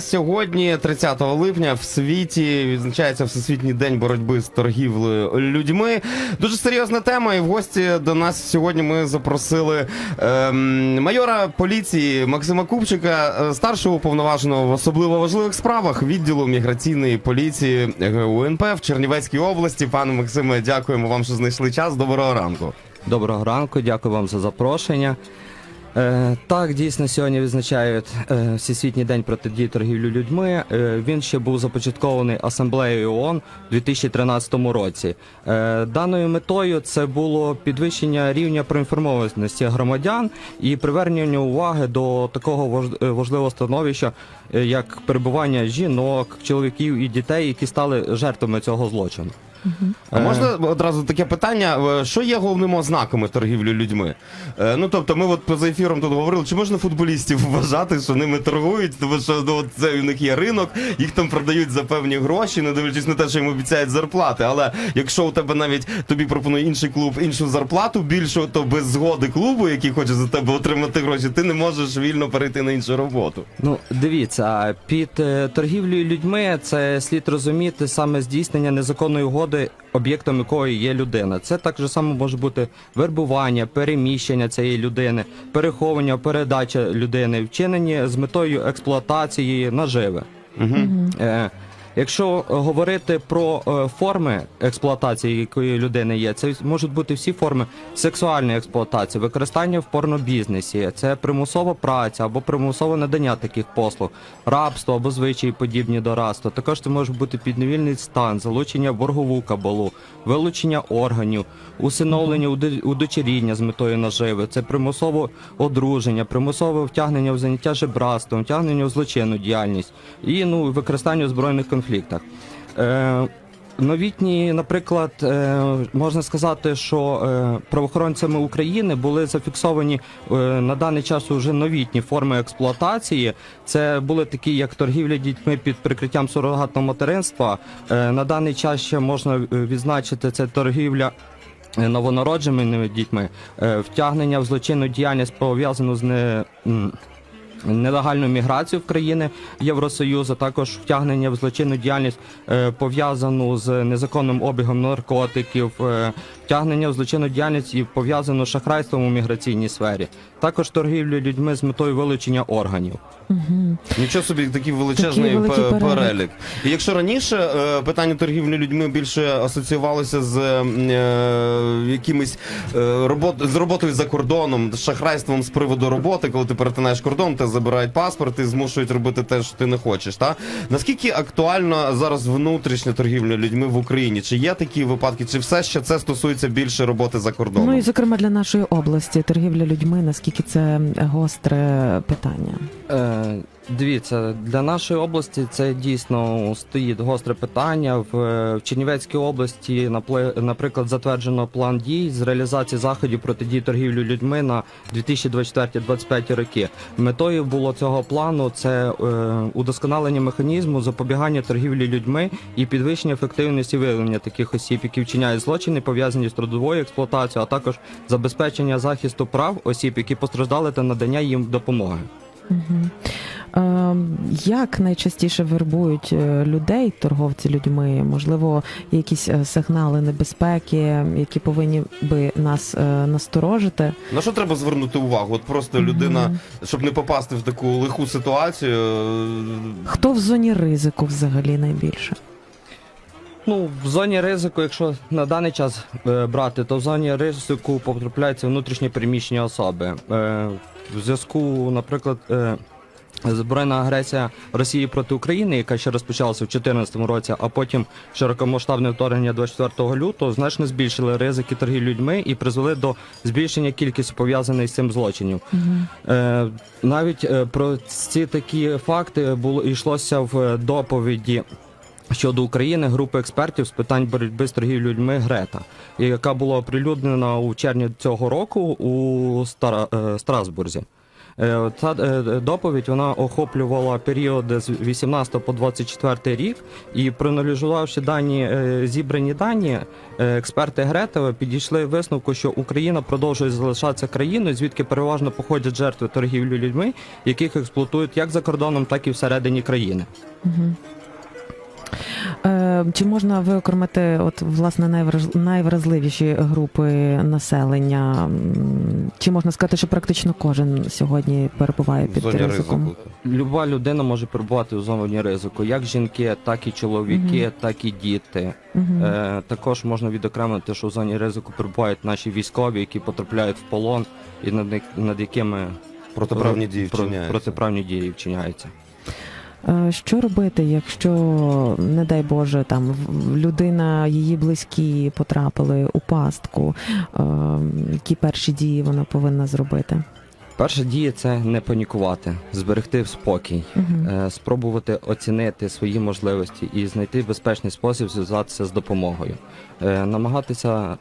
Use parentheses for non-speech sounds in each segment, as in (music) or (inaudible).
Сьогодні, 30 липня, в світі відзначається Всесвітній день боротьби з торгівлею людьми. Дуже серйозна тема. І в гості до нас сьогодні ми запросили ем, майора поліції Максима Купчика, е, старшого уповноваженого в особливо важливих справах відділу міграційної поліції ГУНП в Чернівецькій області. Пане Максиме, дякуємо вам, що знайшли час. Доброго ранку. Доброго ранку, дякую вам за запрошення. Е, так, дійсно, сьогодні відзначають е, Всесвітній день протидії торгівлі людьми. Е, він ще був започаткований Асамблеєю ООН у 2013 році. Даною метою це було підвищення рівня проінформованості громадян і привернення уваги до такого важ- важливого становища, як перебування жінок, чоловіків і дітей, які стали жертвами цього злочину. А можна одразу таке питання: Е, що є головними ознаками торгівлі людьми? Е, Ну тобто, ми от поза ефіром тут говорили, чи можна футболістів (laughs) вважати, що ними торгують, тому що ну, це у них є ринок, їх там продають за певні гроші, не дивлячись на те, що їм обіцяють зарплати. Але якщо у тебе навіть тобі пропонує інший клуб іншу зарплату більшу, то без згоди клубу, який хоче за тебе отримати гроші, ти не можеш вільно перейти на іншу роботу. Ну, дивіться, під е, торгівлею людьми це слід розуміти саме здійснення незаконної угоди, об'єктом якої є людина. Це так же само може бути вербування, переміщення цієї людини, переховування, передача людини, вчинені з метою експлуатації наживи. Е, Якщо говорити про е, форми експлуатації, якої людини є, це можуть бути всі форми сексуальної експлуатації, використання в порнобізнесі, це примусова праця або примусове надання таких послуг, рабство або звичаї подібні до рабства. Також це може бути підневільний стан, залучення боргову кабалу, вилучення органів, усиновлення удочеріння з метою наживи, це примусове одруження, примусове втягнення в заняття жебратством, втягнення в злочинну діяльність і ну збройних в збройних конфліктах. Е, Новітні, наприклад, е, можна сказати, що е, правоохоронцями України були зафіксовані на даний час уже новітні форми експлуатації. Це були такі, як торгівля дітьми під прикриттям сурогатного материнства. На даний час ще можна відзначити це торгівля. Новонародженими дітьми, втягнення в злочинну діяльність пов'язану з не, нелегальну міграцію в країни Євросоюзу, також втягнення в злочинну діяльність е, пов'язану з незаконним обігом наркотиків, е, втягнення в злочинну діяльність і пов'язану з шахрайством у міграційній сфері, також торгівлю людьми з метою вилучення органів. Нічого собі такий величезний Такий великий пе- перелік. перелік. І якщо раніше е, питання торгівлі людьми більше асоціювалося з е, якимись е, робот з роботою за кордоном, з шахрайством з приводу роботи, коли ти перетинаєш кордон, тебе забирають паспорт і змушують робити те, що ти не хочеш. Та наскільки актуальна зараз внутрішня торгівля людьми в Україні? Чи є такі випадки, чи все ще це стосується більше роботи за кордоном? Ну і зокрема для нашої області торгівля людьми, наскільки це гостре питання. Е, Дивіться, для нашої області це дійсно стоїть гостре питання. В, е, в Чернівецькій області, наприклад, затверджено план дій з реалізації заходів протидії торгівлі людьми на 2024-2025 роки. Метою було цього плану це е, удосконалення механізму запобігання торгівлі людьми і підвищення ефективності виявлення таких осіб, які вчиняють злочини, пов'язані з трудовою експлуатацією, а також забезпечення захисту прав осіб, які постраждали та надання їм допомоги. Е, як найчастіше вербують е, людей, торговці людьми? Можливо, якісь е, сигнали небезпеки, які повинні би нас е, насторожити? На що треба звернути увагу? От просто людина, щоб не попасти в таку лиху ситуацію. Хто в зоні ризику взагалі найбільше? Ну, в зоні ризику, якщо на даний час е, брати, то в зоні ризику потрапляються внутрішні переміщення особи. Е, в зв'язку, наприклад, е, збройна агресія Росії проти України, яка ще розпочалася в 2014 році, а потім широкомасштабне вторгнення 24 лютого, значно збільшили ризики торгівлі людьми і призвели до збільшення кількості пов'язаних з цим злочинів. Е, навіть е, про ці такі факти було йшлося в доповіді щодо України групи експертів з питань боротьби з торгівлею людьми Грета, яка була оприлюднена у червні цього року у Стара, е, Страсбурзі. Е, Ця е, доповідь вона охоплювала період з 18 по 24 рік, і проаналізувавши дані е, зібрані дані, експерти Гретева підійшли висновку, що Україна продовжує залишатися країною, звідки переважно походять жертви торгівлі людьми, яких експлуатують як за кордоном, так і всередині країни. Е, Чи можна виокремити от власне найвразливіші групи населення? Чи можна сказати, що практично кожен сьогодні перебуває під зоні ризиком? ризику. Люба людина може перебувати у зоні ризику, як жінки, так і чоловіки, Мгм. так і діти. Е, також можна відокремити, що в зоні ризику перебувають наші військові, які потрапляють в полон і над, них- над якими Протиправні дії вчиняються. протиправні дії вчиняються. Е, Що робити, якщо, не дай Боже, там людина, її близькі потрапили у пастку? Е, Які перші дії вона повинна зробити? Перша дія це не панікувати, зберегти спокій, е, спробувати оцінити свої можливості і знайти безпечний спосіб зв'язатися з допомогою, намагатися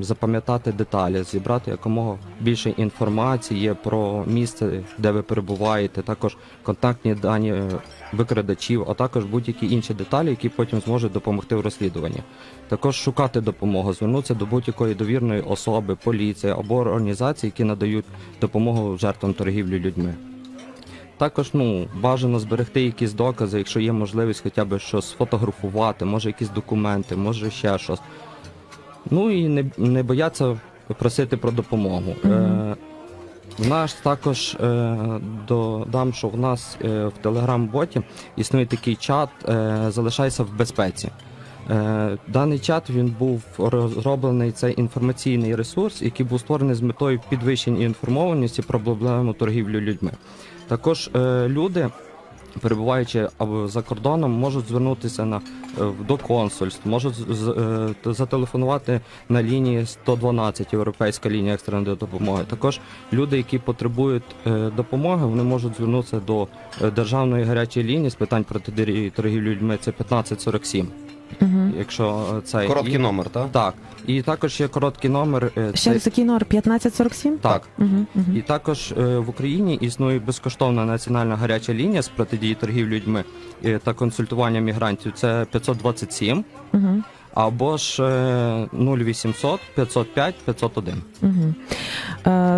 запам'ятати деталі, зібрати якомога більше інформації про місце, де ви перебуваєте, також контактні дані викрадачів, а також будь-які інші деталі, які потім зможуть допомогти в розслідуванні. Також шукати допомогу, звернутися до будь-якої довірної особи, поліції або організацій, які надають допомогу жертвам торгівлі людьми. Також ну, бажано зберегти якісь докази, якщо є можливість хоча б щось сфотографувати, може якісь документи, може ще щось. Ну і не, не бояться просити про допомогу. Мгм. Е, в нас також е, додам, що в нас е, в телеграм-боті існує такий чат е, Залишайся в безпеці. Е, даний чат він був розроблений це інформаційний ресурс, який був створений з метою підвищення інформованості про проблему торгівлі людьми. Також е, люди, перебуваючи або за кордоном, можуть звернутися на е, до консульств, можуть е, зателефонувати на лінії 112, європейська лінія екстреної допомоги. Також люди, які потребують е, допомоги, вони можуть звернутися до державної гарячої лінії з питань протидії торгівлі людьми. Це 1547. Якщо цей це Короткий і, номер, так? так, і також є короткий номер. е, Ще це- раз який номер 1547? так. Угу, угу. І також е, в Україні існує безкоштовна національна гаряча лінія з протидії торгів людьми е, та консультування мігрантів. Це 527 Угу. Або ж е, 0800 505 501. Угу.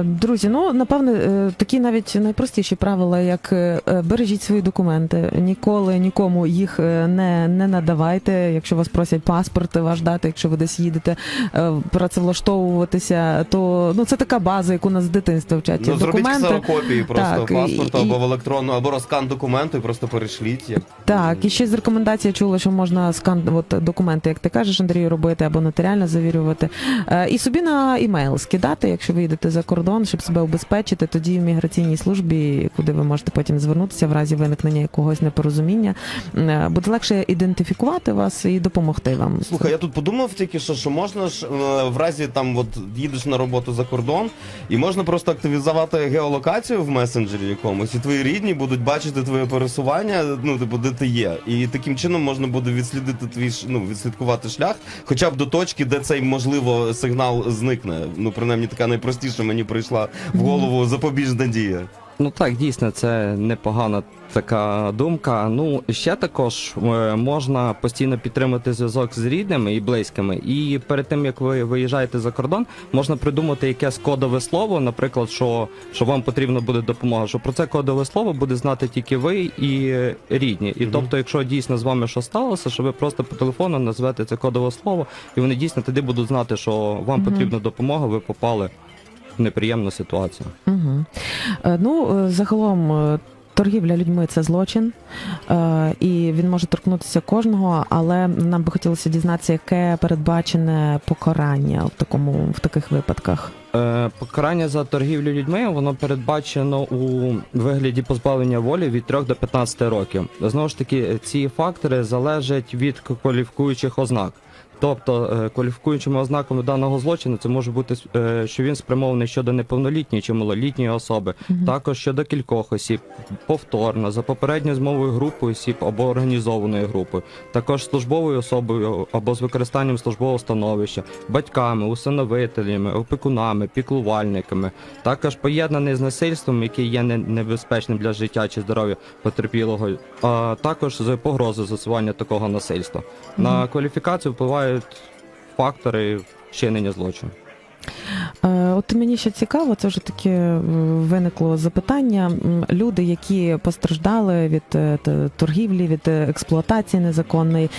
Друзі, ну напевне, е, такі навіть найпростіші правила, як е, е, бережіть свої документи, ніколи нікому їх не, не надавайте. Якщо вас просять паспорт ваш дати, якщо ви десь їдете працевлаштовуватися, то ну це така база, яку нас з дитинства вчать. Ну, зробіть ксерокопії просто Так, і- паспорту і- або в електронну, або розкан документу і просто перешліть. Як... Так, і ще з рекомендації чула, що можна скан от, документи, як ти кажеш, Андрію, робити або нотаріально завірювати. Е, і собі на імейл скидати, якщо ви їдете за кордон, щоб себе убезпечити, тоді в міграційній службі, куди ви можете потім звернутися в разі виникнення якогось непорозуміння, е, буде легше ідентифікувати вас і допомогти вам. Слухай, я тут подумав тільки що, що можна ж е, в разі там от їдеш на роботу за кордон, і можна просто активізувати геолокацію в месенджері якомусь, і твої рідні будуть бачити твоє пересування, ну типу, де ти є. І таким чином можна буде відслідити твій ну, відслідкувати шлях, хоча б до точки, де цей можливо сигнал зникне. Ну, принаймні, така найпростіша мені прийшла в голову запобіжна дія. Ну так, дійсно, це непогана така думка. Ну ще також е, можна постійно підтримати зв'язок з рідними і близькими. І перед тим як ви виїжджаєте за кордон, можна придумати якесь кодове слово, наприклад, що, що вам потрібна буде допомога. Що про це кодове слово буде знати тільки ви і е, рідні. І Мгм. тобто, якщо дійсно з вами що сталося, що ви просто по телефону назвете це кодове слово, і вони дійсно тоді будуть знати, що вам Мгм. потрібна допомога, ви попали неприємну ситуацію. Угу. Ну, е, загалом. е, Торгівля людьми це злочин, і він може торкнутися кожного, але нам би хотілося дізнатися, яке передбачене покарання в такому в таких випадках. Покарання за торгівлю людьми воно передбачено у вигляді позбавлення волі від 3 до 15 років. Знову ж таки, ці фактори залежать від кваліфікуючих ознак. Тобто е, кваліфікуючими ознаками даного злочину це може бути е, що він спрямований щодо неповнолітньої чи малолітньої особи, також щодо кількох осіб, повторно, за попередньою змовою групою осіб або організованою групою, також службовою особою або з використанням службового становища, батьками, усиновителями, опікунами, піклувальниками, також поєднаний з насильством, який є небезпечним для життя чи здоров'я потерпілого, а також з погрозою застосування такого насильства. На кваліфікацію впливають фактори вчинення злочину. Е, От мені ще цікаво, це вже таке е, виникло запитання. Люди, які постраждали від е, торгівлі, від експлуатації незаконної,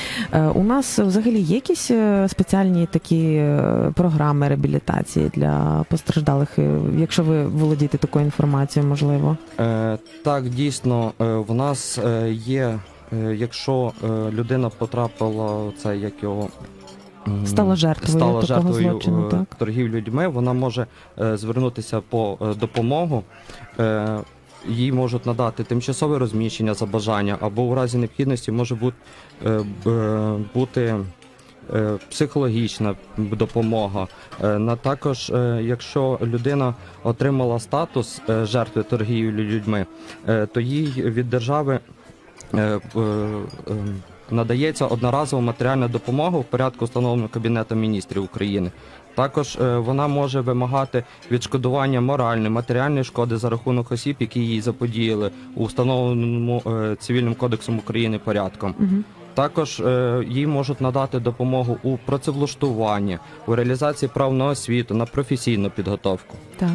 у нас взагалі є якісь спеціальні такі програми реабілітації для постраждалих, якщо ви володієте такою інформацією, можливо. Так, дійсно, в нас є, якщо е, людина потрапила в це, як його. Стала жертвою стала такого жертвою злочину, е, так? торгівлі людьми, вона може е, звернутися по е, допомогу. Е, їй можуть надати тимчасове розміщення за бажання, або у разі необхідності може бути, е, е, е, психологічна допомога. Е, На також, е, якщо людина отримала статус е, жертви торгівлі людьми, е, то їй від держави е, е, е, надається одноразова матеріальна допомога в порядку, встановленого Кабінетом міністрів України. Також е, вона може вимагати відшкодування моральної, матеріальної шкоди за рахунок осіб, які їй заподіяли у встановленому е, цивільним кодексом України порядком. Угу. Також е, їй можуть надати допомогу у працевлаштуванні, у реалізації прав на освіту, на професійну підготовку. Так.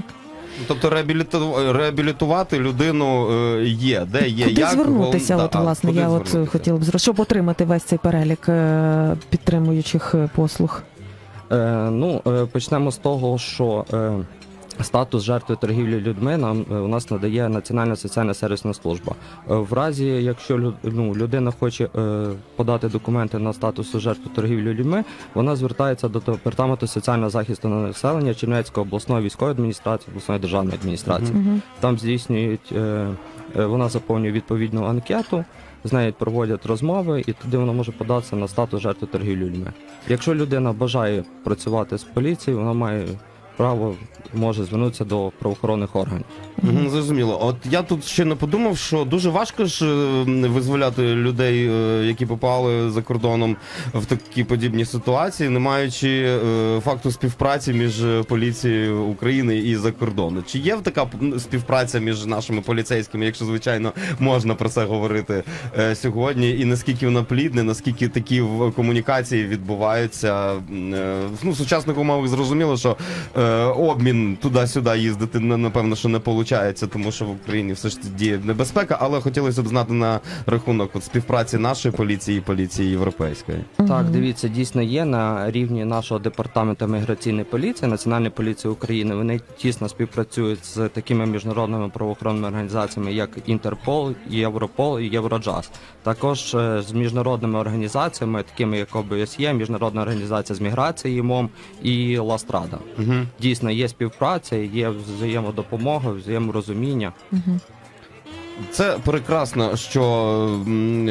Тобто реабіліту... реабілітувати людину е, є, де є Куди як звернутися? гол- От да, власне, куди я от хотіла б щоб отримати весь цей перелік е, підтримуючих е, послуг. Е, ну, почнемо з того, що е, статус жертви торгівлі людьми нам е, у нас надає Національна соціальна сервісна служба. Е, в разі, якщо ну, людина хоче е, подати документи на статус жертви торгівлі людьми, вона звертається до департаменту соціального захисту населення Чернівецької обласної військової адміністрації, обласної державної адміністрації. Угу. Там здійснюють, е, вона заповнює відповідну анкету, з нею проводять розмови, і туди вона може податися на статус жертви торгівлі людьми. Якщо людина бажає працювати з поліцією, вона має право може звернутися до правоохоронних органів. Мгм, Зрозуміло. От я тут ще не подумав, що дуже важко ж е, визволяти людей, е, які попали за кордоном в такі подібні ситуації, не маючи е, факту співпраці між поліцією України і за кордону. Чи є така співпраця між нашими поліцейськими, якщо звичайно можна про це говорити е, сьогодні, і наскільки вона плідна, наскільки такі в- комунікації відбуваються? Ну, в сучасних умовах зрозуміло, що е, обмін туди-сюди їздити на- напевно, що не виходить, тому що в Україні все ж діє небезпека, але хотілося б знати на рахунок от, співпраці нашої поліції і поліції європейської. Так, дивіться, дійсно є на рівні нашого департаменту міграційної поліції, Національної поліції України. Вони тісно співпрацюють з такими міжнародними правоохоронними організаціями, як Інтерпол, Європол і Євроджаз. Також е, з міжнародними організаціями, такими як ОБСЄ, Міжнародна організація з міграції МОМ і Ластрада. Угу. Дійсно, є співпраця, є взаємодопомога, взаєморозуміння. Угу. Це прекрасно, що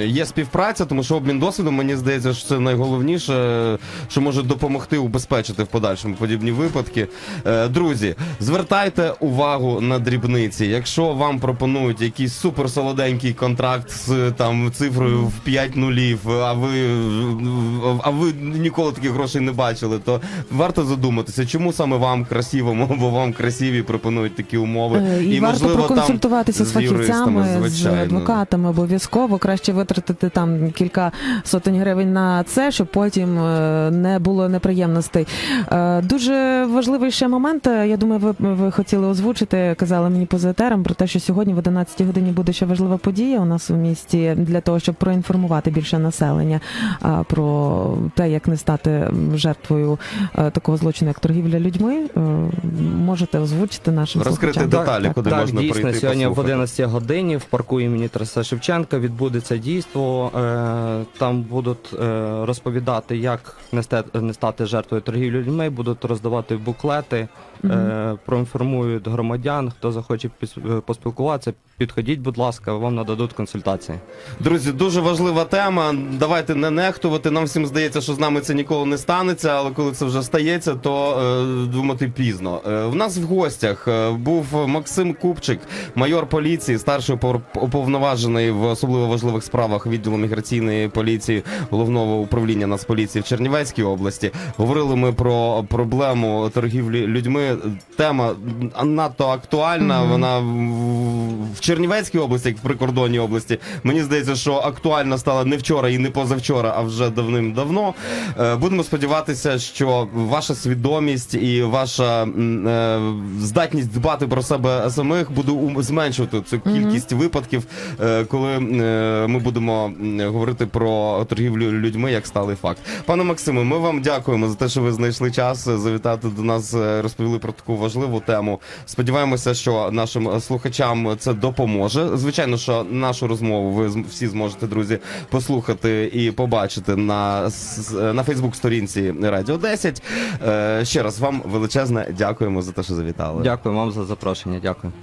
є співпраця, тому що обмін досвідом, мені здається, що це найголовніше, що може допомогти убезпечити в подальшому подібні випадки. Е, Друзі, звертайте увагу на дрібниці. Якщо вам пропонують якийсь суперсолоденький контракт з там цифрою в 5 нулів, а ви а ви ніколи таких грошей не бачили, то варто задуматися, чому саме вам красивому або вам красиві пропонують такі умови. Е, І, варто можливо, там з фахівцями, юристами, з адвокатами обов'язково. Краще витратити там кілька сотень гривень на це, щоб потім е, не було неприємностей. Е, Дуже важливий ще момент. е, Я думаю, ви, ви хотіли озвучити, казали мені поза етером про те, що сьогодні в 11 годині буде ще важлива подія у нас у місті для того, щоб проінформувати більше населення про те, як не стати жертвою такого злочину, як торгівля людьми. Можете озвучити нашим Розкрити слухачам. деталі, Так, куди так, можна дійсно, прийти сьогодні в послухати. 11 годині в парку імені Тараса Шевченка відбудеться дійство. Е, Там будуть е, розповідати, як не стати жертвою торгівлі людьми, будуть роздавати буклети е, проінформують громадян, хто захоче піс- е, поспілкуватися, підходіть, будь ласка, вам нададуть консультації. Друзі, дуже важлива тема. Давайте не нехтувати. Нам всім здається, що з нами це ніколи не станеться, але коли це вже стається, то е, думати пізно. Е, в нас в гостях е, був Максим Купчик, майор поліції, старший опор- уповноважений в особливо важливих справах відділу міграційної поліції головного управління Нацполіції в Чернівецькій області. Говорили ми про проблему торгівлі людьми. Тема надто актуальна. Вона в- Чернівецькій області, як в прикордонній області. Мені здається, що актуальна стала не вчора і не позавчора, а вже давним-давно. Е, Будемо сподіватися, що ваша свідомість і ваша е, здатність дбати про себе самих буде зменшувати цю кількість випадків, е, коли ми будемо говорити про торгівлю людьми як сталий факт. Пане Максиме, ми вам дякуємо за те, що ви знайшли час завітати до нас, е, про таку важливу тему. Сподіваємося, що нашим слухачам це допоможе. Звичайно, що нашу розмову ви всі зможете, друзі, послухати і побачити на, на Фейсбук-сторінці Радіо 10. Е, Ще раз вам величезне дякуємо за те, що завітали. Дякую вам за запрошення. Дякую.